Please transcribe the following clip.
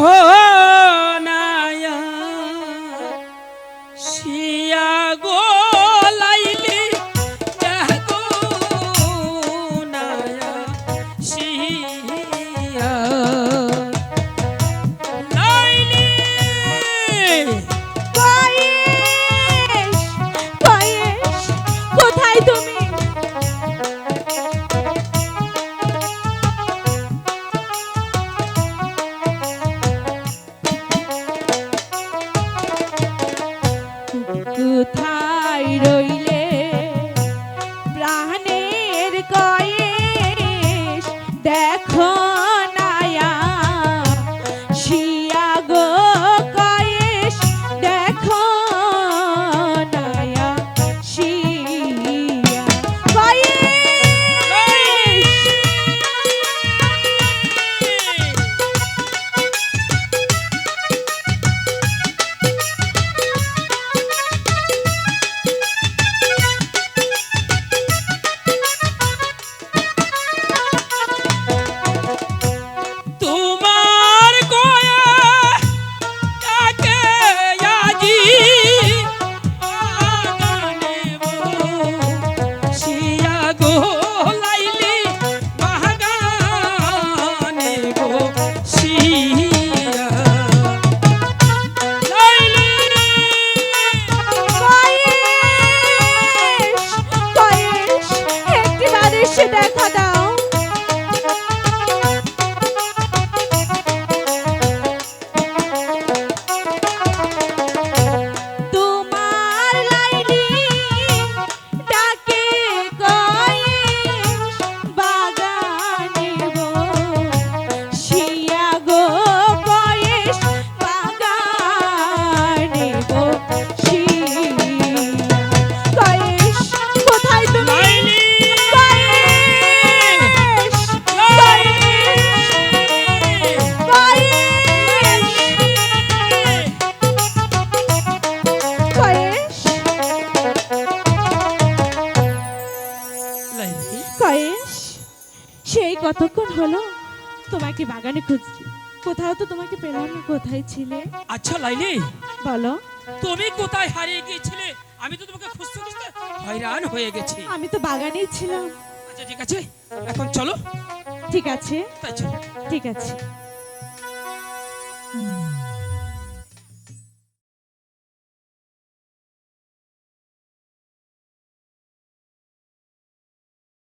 Oh, oh. কয়েস সেই কতক্ষণ হলো? তোমাকে বাগানে খুঁজছি। কোথাও তো তোমাকে পেলাম না কোথায় ছিলে? আচ্ছা লাইলি! বলো। তুমি কোথায় হারিয়ে গিয়েছিলে? আমি তো তোমাকে খুঁজতে খুঁজতে হয়রান হয়ে গেছি। আমি তো বাগানেই ছিলাম। আচ্ছা ঠিক আছে। এখন চলো। ঠিক আছে। তাই চলো। ঠিক আছে।